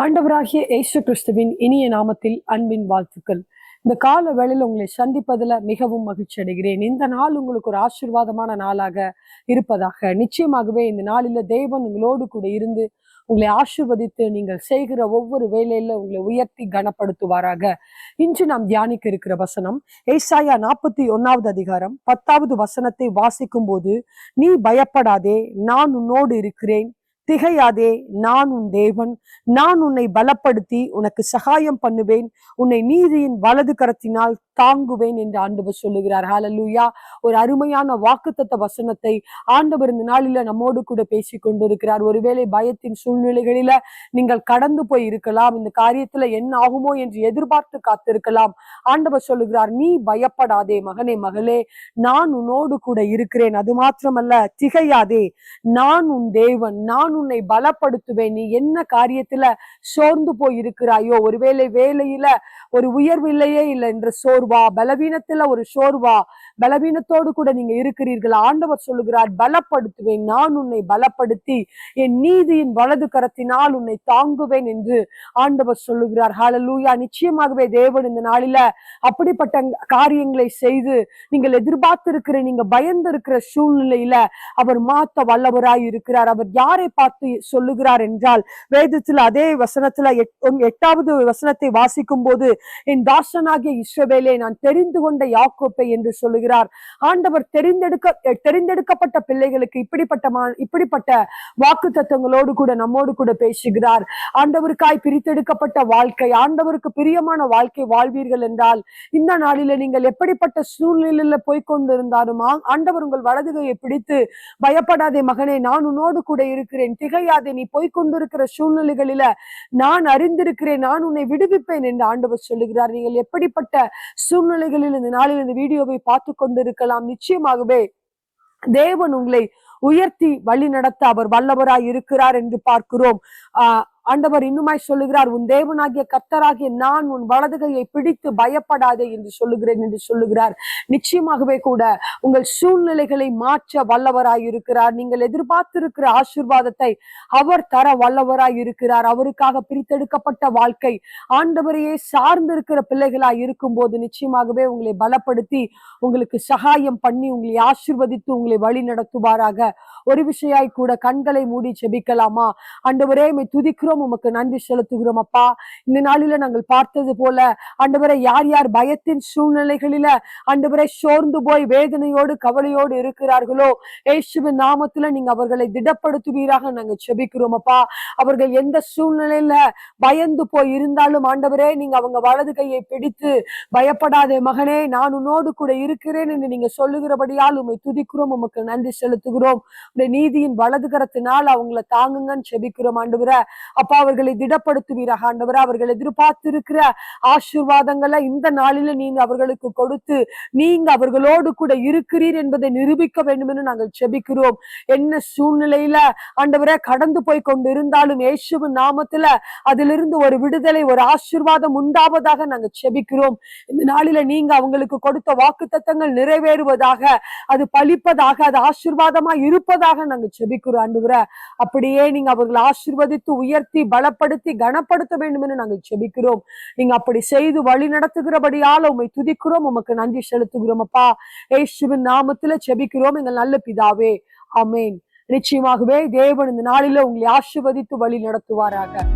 ஆண்டவராகிய இயேசு கிறிஸ்துவின் இனிய நாமத்தில் அன்பின் வாழ்த்துக்கள். இந்த கால வேளையில் உங்களை சந்திப்பதில் மிகவும் மகிழ்ச்சி அடைகிறேன். இந்த நாள் உங்களுக்கு ஒரு ஆசீர்வாதமான நாளாக இருப்பதாக. நிச்சயமாகவே இந்த நாளில் தேவன் உங்களோடு கூட இருந்து உங்களை ஆசீர்வதித்து நீங்கள் செய்கிற ஒவ்வொரு வேலையில உங்களை உயர்த்தி கனப்படுத்துவாராக. இன்று நாம் தியானிக்க இருக்கிற வசனம் ஏசாயா நாற்பத்தி ஒன்னாவது அதிகாரம் பத்தாவது வசனத்தை வாசிக்கும் போது நீ பயப்படாதே நான் உன்னோடு இருக்கிறேன். திகையாதே நான் உன் தேவன். நான் உன்னை பலப்படுத்தி உனக்கு சகாயம் பண்ணுவேன். உன்னை நீதியின் வலது கரத்தினால் தாங்குவேன் என்று ஆண்டவர் சொல்லுகிறார். ஹாலல்லூயா ஒரு அருமையான வாக்குத்தத்த வசனத்தை ஆண்டவர் இந்த நாளில நம்மோடு கூட பேசி கொண்டிருக்கிறார். ஒருவேளை பயத்தின் சூழ்நிலைகளில நீங்கள் கடந்து போய் இருக்கலாம். இந்த காரியத்துல என்ன ஆகுமோ என்று எதிர்பார்த்து காத்திருக்கலாம். ஆண்டவர் சொல்லுகிறார் நீ பயப்படாதே மகனே மகளே. நான் உன்னோடு கூட இருக்கிறேன். அது மாத்திரமல்ல திகையாதே. நான் உன் தேவன். நான் உன்னை பலப்படுத்துவேன். நீ என்ன காரியத்துல சோர்ந்து போய் இருக்கிறாயோ ஒருவேளை வேலையில ஒரு உயர்வு இல்லையே இல்லை என்ற சோர்வு பலவீனத்துல ஒரு சோர்வா பலவீனத்தோடு கூட நீங்க இருக்கிறீர்கள். ஆண்டவர் சொல்லுகிறார் பலப்படுத்துவேன் நான் உன்னை பலப்படுத்தி என் நீதியின் வலது கரத்தினால் உன்னை தாங்குவேன் என்று ஆண்டவர் சொல்லுகிறார். ஹாலலூயா நிச்சயமாகவே தேவன் இந்த நாளில அப்படிப்பட்ட காரியங்களை செய்து நீங்கள் எதிர்பார்த்திருக்கிற நீங்க பயந்து இருக்கிற சூழ்நிலையில அவர் மாத்த வல்லவராய் இருக்கிறார். அவர் யாரை பார்த்து சொல்லுகிறார் என்றால் வேதத்தில் அதே வசனத்துல எட்- எட்டாவது வசனத்தை வாசிக்கும் போது என் தாசனாகிய இஸ்ரவேலே நான் தெரிந்து கொண்ட யாக்கோப்பை என்று சொல்லுகிறார். ஆண்டவர் தெரிந்தெடுக்க தெரிந்தெடுக்கப்பட்ட பிள்ளைகளுக்கு இப்படிப்பட்ட இப்படிப்பட்ட வாக்கு தத்துவங்களோடு கூட நம்மோடு கூட பேசுகிறார். ஆண்டவருக்காய் பிரித்தெடுக்கப்பட்ட வாழ்க்கை ஆண்டவருக்கு பிரியமான வாழ்க்கை வாழ்வீர்கள் என்றால் இந்த நாளில நீங்கள் எப்படிப்பட்ட சூழ்நிலையில போய்கொண்டிருந்தாலும் ஆண்டவர் உங்கள் வலதுகையை பிடித்து பயப்படாதே மகனே நான் உன்னோடு கூட இருக்கிறேன். திகையாதே நீ போய்கொண்டிருக்கிற சூழ்நிலைகளில நான் அறிந்திருக்கிறேன். நான் உன்னை விடுவிப்பேன் என்று ஆண்டவர் சொல்லுகிறார். நீங்கள் எப்படிப்பட்ட சூழ்நிலைகளில் இந்த நாளில் இந்த வீடியோவை பார்த்து கொண்டிருக்கலாம். நிச்சயமாகவே தேவன் உங்களை உயர்த்தி வழி நடத்த அவர் வல்லவராய் இருக்கிறார் என்று பார்க்கிறோம். ஆஹ் ஆண்டவர் இன்னுமாய் சொல்லுகிறார் உன் தேவனாகிய கத்தராகிய நான் உன் வலதுகையை பிடித்து பயப்படாதே என்று சொல்லுகிறேன் என்று சொல்லுகிறார். நிச்சயமாகவே கூட உங்கள் சூழ்நிலைகளை மாற்ற வல்லவராய் இருக்கிறார். நீங்கள் எதிர்பார்த்திருக்கிற ஆசீர்வாதத்தை அவர் தர வல்லவராய் இருக்கிறார். அவருக்காக பிரித்தெடுக்கப்பட்ட வாழ்க்கை ஆண்டவரையே சார்ந்திருக்கிற பிள்ளைகளாய் இருக்கும்போது நிச்சயமாகவே உங்களை பலப்படுத்தி உங்களுக்கு சகாயம் பண்ணி உங்களை ஆசிர்வதித்து உங்களை வழி நடத்துவாராக. ஒரு விஷயாய் கூட கண்களை மூடி செபிக்கலாமா ஆண்டவரே துதிக்கிறோம் துதிக்கிறோம் உமக்கு நன்றி செலுத்துகிறோம் அப்பா. இந்த நாளில நாங்கள் பார்த்தது போல ஆண்டவரை யார் யார் பயத்தின் சூழ்நிலைகளில ஆண்டவரை சோர்ந்து போய் வேதனையோடு கவலையோடு இருக்கிறார்களோ ஏசுவின் நாமத்துல நீங்க அவர்களை திடப்படுத்துவீராக நாங்க செபிக்கிறோம் அப்பா. அவர்கள் எந்த சூழ்நிலையில பயந்து போய் இருந்தாலும் ஆண்டவரே நீங்க அவங்க வலது கையை பிடித்து பயப்படாதே மகனே நான் உன்னோடு கூட இருக்கிறேன் என்று நீங்க சொல்லுகிறபடியால் உண்மை துதிக்கிறோம் உமக்கு நன்றி செலுத்துகிறோம். நீதியின் வலது கரத்தினால் அவங்கள தாங்குங்கன்னு செபிக்கிறோம் ஆண்டு அப்பா அவர்களை திடப்படுத்துவீராக ஆண்டவர் அவர்கள் எதிர்பார்த்திருக்கிற ஆசீர்வாதங்களை இந்த நாளில நீங்க அவர்களுக்கு கொடுத்து நீங்க அவர்களோடு கூட இருக்கிறீர் என்பதை நிரூபிக்க வேண்டும் என்று நாங்கள் செபிக்கிறோம். என்ன சூழ்நிலையில ஆண்டவரை கடந்து போய் கொண்டு இருந்தாலும் இயேசுவின் நாமத்துல அதிலிருந்து ஒரு விடுதலை ஒரு ஆசீர்வாதம் உண்டாவதாக நாங்கள் செபிக்கிறோம். இந்த நாளில நீங்க அவங்களுக்கு கொடுத்த வாக்கு தத்தங்கள் நிறைவேறுவதாக அது பலிப்பதாக அது ஆசீர்வாதமா இருப்பதாக நாங்க செபிக்கிறோம் ஆண்டவரே. அப்படியே நீங்க அவர்களை ஆசிர்வதித்து உயர்த்த பலப்படுத்தி கனப்படுத்த வேண்டும் என்று நாங்கள் செபிக்கிறோம். நீங்க அப்படி செய்து வழி நடத்துகிறபடியால உம்மை துதிக்கிறோம். உமக்கு நன்றி செலுத்துகிறோம் அப்பா. ஏசுவின் நாமத்துல செபிக்கிறோம். எங்கள் நல்ல பிதாவே. அமேன் நிச்சயமாகவே தேவன் இந்த நாளில உங்களை ஆசிர்வதித்து வழி நடத்துவாராக.